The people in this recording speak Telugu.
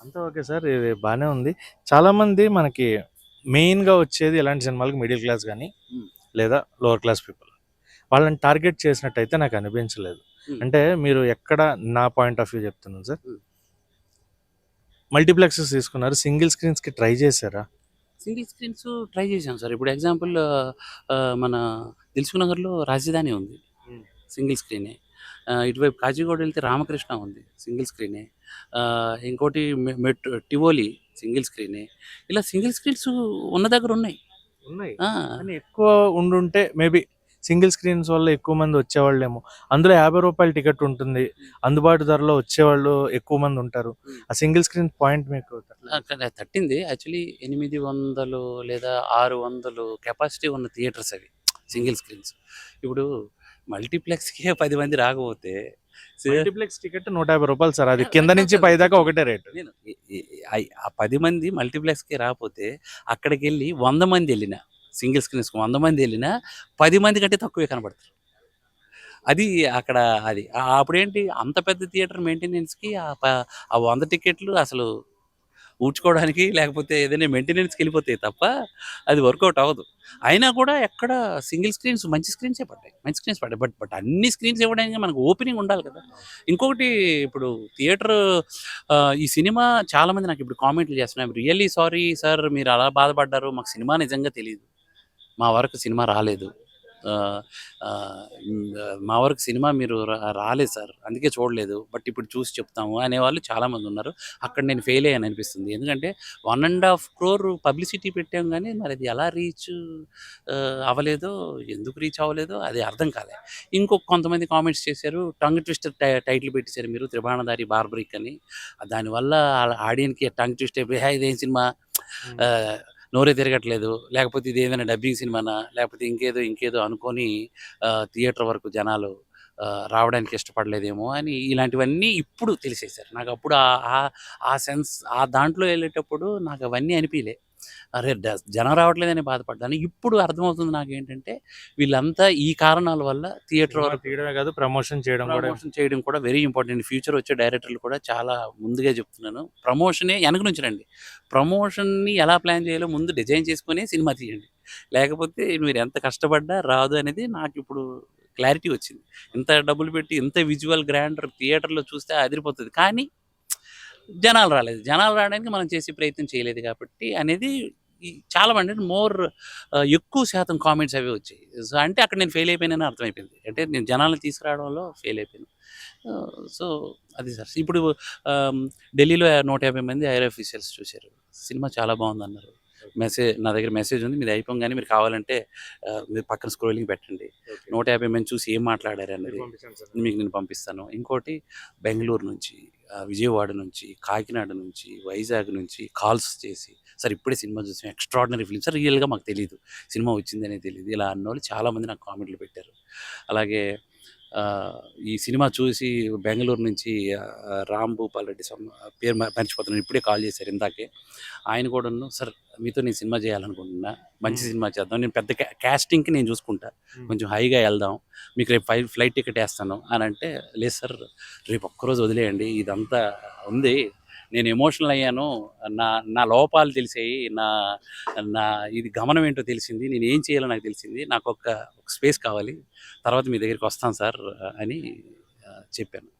అంతా ఓకే సార్. ఇది బాగానే ఉంది. చాలా మంది మనకి మెయిన్గా వచ్చేది ఇలాంటి సినిమాలకు మిడిల్ క్లాస్ కానీ. లేదా లోవర్ క్లాస్ పీపుల్. వాళ్ళని టార్గెట్ చేసినట్టయితే నాకు అనిపించలేదు. అంటే మీరు ఎక్కడ నా పాయింట్ ఆఫ్ వ్యూ చెప్తున్నాను సార్. మల్టీప్లెక్సెస్ తీసుకున్నారు. సింగిల్ స్క్రీన్స్కి ట్రై చేశారా? సింగిల్ స్క్రీన్స్ ట్రై చేసాం సార్. ఇప్పుడు ఎగ్జాంపుల్ మన దిల్సుఖ్ నగర్లో రాజధాని ఉంది. సింగిల్ స్క్రీనే. ఇటువైపు కాచిగూడ వెళ్తే రామకృష్ణ ఉంది సింగిల్ స్క్రీనే ఇంకోటి మె- మెట్ టివోలి సింగిల్ స్క్రీనే ఇలా సింగిల్ స్క్రీన్స్ ఉన్న దగ్గర ఉన్నాయి. ఉన్నాయి. ఎక్కువ ఉండుంటే మేబీ సింగిల్ స్క్రీన్స్ వల్ల ఎక్కువ మంది వచ్చేవాళ్ళేమో. అందులో యాభై రూపాయల టికెట్ ఉంటుంది. అందుబాటు ధరలో వచ్చేవాళ్ళు ఎక్కువ మంది ఉంటారు. ఆ సింగిల్ స్క్రీన్ పాయింట్ మీకు తట్టింది. యాక్చువల్లీ ఎనిమిది వందలు లేదా ఆరు వందలు కెపాసిటీ ఉన్న థియేటర్స్ అవి సింగిల్ స్క్రీన్స్ ఇప్పుడు మల్టీప్లెక్స్కే పది మంది రాకపోతే మల్టీప్లెక్స్ టికెట్ నూట యాభై రూపాయలు సార్. అది కింద నుంచి పై దాకా ఒకటే రేట్. నేను ఆ పది మంది మల్టీప్లెక్స్కి రాకపోతే అక్కడికి వెళ్ళి వంద మంది వెళ్ళిన సింగిల్ స్క్రీన్స్కి వంద మంది వెళ్ళినా పది మంది కంటే తక్కువే కనబడతారు. అది అక్కడ అది. అప్పుడేంటి అంత పెద్ద థియేటర్ మెయింటెనెన్స్కి ఆ ప- ఆ వంద టికెట్లు అసలు ఊడ్చుకోవడానికి లేకపోతే ఏదైనా మెయింటెనెన్స్కి వెళ్ళిపోతాయి తప్ప అది వర్కౌట్ అవ్వదు. అయినా కూడా ఎక్కడ సింగిల్ స్క్రీన్స్ మంచి స్క్రీన్సే పడ్డాయి. మంచి స్క్రీన్స్ పడ్డాయి. బట్ బట్ అన్ని స్క్రీన్స్ ఇవ్వడానికి మనకు ఓపెనింగ్ ఉండాలి కదా. ఇంకొకటి ఇప్పుడు థియేటర్ ఈ సినిమా చాలా మంది నాకు ఇప్పుడు కామెంట్లు చేస్తున్నారు. రియల్లీ సారీ సార్ మీరు అలా బాధపడ్డారు. మాకు సినిమా నిజంగా తెలియదు మా వరకు సినిమా రాలేదు. మ్, వరకు సినిమా మీరు రాలేదు సార్. అందుకే చూడలేదు. బట్ ఇప్పుడు చూసి చెప్తాము అనేవాళ్ళు చాలామంది ఉన్నారు. అక్కడ నేను ఫెయిల్ అయ్యాను అనిపిస్తుంది. ఎందుకంటే one and half crore publicity పెట్టాం కానీ మరి అది ఎలా రీచ్ అవ్వలేదో ఎందుకు రీచ్ అవ్వలేదో అది అర్థం కాలే. ఇంకొక కొంతమంది కామెంట్స్ చేశారు టంగ్ ట్విస్టర్ టైటిల్ పెట్టేశారు మీరు త్రిబాణదారి బార్బరిక్ అని. దానివల్ల ఆడియన్కి టంగ్ ట్విస్ట్ అయిపోయి "హే, ఇదేం సినిమా? నోరే తిరగట్లేదు. లేకపోతే ఇది ఏదైనా డబ్బింగ్ సినిమానా? లేకపోతే ఇంకేదో ఇంకేదో అనుకొని థియేటర్ వరకు జనాలు రావడానికి ఇష్టపడలేదేమో అని ఇలాంటివన్నీ ఇప్పుడు తెలిసేశారు. నాకు అప్పుడు ఆ- ఆ- ఆ సెన్స్ ఆ దాంట్లో వెళ్ళేటప్పుడు నాకు అవన్నీ అనిపించలే అరే జనం రావట్లేదని బాధపడ్డాను. ఇప్పుడు అర్థమవుతుంది నాకు ఏంటంటే వీళ్ళంతా ఈ కారణాల వల్ల థియేటర్ వరకు తీయడమే కాదు ప్రమోషన్ చేయడం ప్రమోషన్ చేయడం కూడా వెరీ ఇంపార్టెంట్. ఫ్యూచర్ వచ్చే డైరెక్టర్లు కూడా చాలా ముందుగా చెప్తున్నాను. ప్రమోషనే వెనక నుంచి రండి. ప్రమోషన్ని ఎలా ప్లాన్ చేయాలో ముందు డిజైన్ చేసుకుని సినిమా తీయండి. లేకపోతే మీరు ఎంత కష్టపడ్డా రాదు అనేది నాకు ఇప్పుడు క్లారిటీ వచ్చింది. ఇంత డబ్బులు పెట్టి ఇంత విజువల్ గ్రాండర్ థియేటర్లో చూస్తే అదిరిపోతుంది. కానీ జనాలు రాలేదు. జనాలు రావడానికి మనం చేసే ప్రయత్నం చేయలేదు కాబట్టి అనేది చాలా మంది మోర్ ఎక్కువ శాతం కామెంట్స్ అవి వచ్చాయి. సో అంటే అక్కడ నేను ఫెయిల్ అయిపోయానని అర్థమైపోయింది. అంటే నేను జనాలను తీసుకురావడంలో ఫెయిల్ అయిపోయాను. సో అది సార్. ఇప్పుడు ఢిల్లీలో నూట యాభై మంది ఐఆర్ ఆఫీషియల్స్ చూశారు. సినిమా చాలా బాగుంది అన్నారు మెసేజ్ నా దగ్గర మెసేజ్ ఉంది మీది అయిపోగానే మీరు కావాలంటే మీరు పక్కన స్క్రోలింగ్ పెట్టండి. నూట యాభై మంది చూసి ఏం మాట్లాడారు అన్నది మీకు నేను పంపిస్తాను. ఇంకోటి బెంగళూరు నుంచి విజయవాడ నుంచి కాకినాడ నుంచి వైజాగ్ నుంచి కాల్స్ చేసి సార్ ఇప్పుడే సినిమా చూసాం ఎక్స్ట్రాడినరీ ఫిలిం సార్ రియల్గా మాకు తెలియదు సినిమా వచ్చిందనే తెలియదు ఇలా అన్నోళ్ళు చాలామంది నాకు కామెంట్లు పెట్టారు. అలాగే ఈ సినిమా చూసి బెంగళూరు నుంచి రామ్ భూపాల్ రెడ్డి పేరు మర్చిపోతున్నాను. ఇప్పుడే కాల్ చేశారు ఇందాకే. ఆయన కూడా సార్ మీతో నేను సినిమా చేయాలనుకుంటున్నా. మంచి సినిమా చేద్దాం. నేను పెద్ద క్యాస్టింగ్కి నేను చూసుకుంటా. కొంచెం హైగా వెళ్దాం. మీకు రేపు ఫ్లైట్ ఫ్లైట్ టికెట్ వేస్తాను. అని అంటే లేదు సార్ రేపు ఒక్కరోజు వదిలేయండి. ఇదంతా ఉంది. నేను ఎమోషనల్ అయ్యాను. నా నా లోపాలు తెలిసాయి. నా నా ఇది గమనం ఏంటో తెలిసింది. నేను ఏం చేయాలో నాకు తెలిసింది. నాకు ఒక స్పేస్ కావాలి. తర్వాత మీ దగ్గరికి వస్తాను సార్ అని చెప్పాను.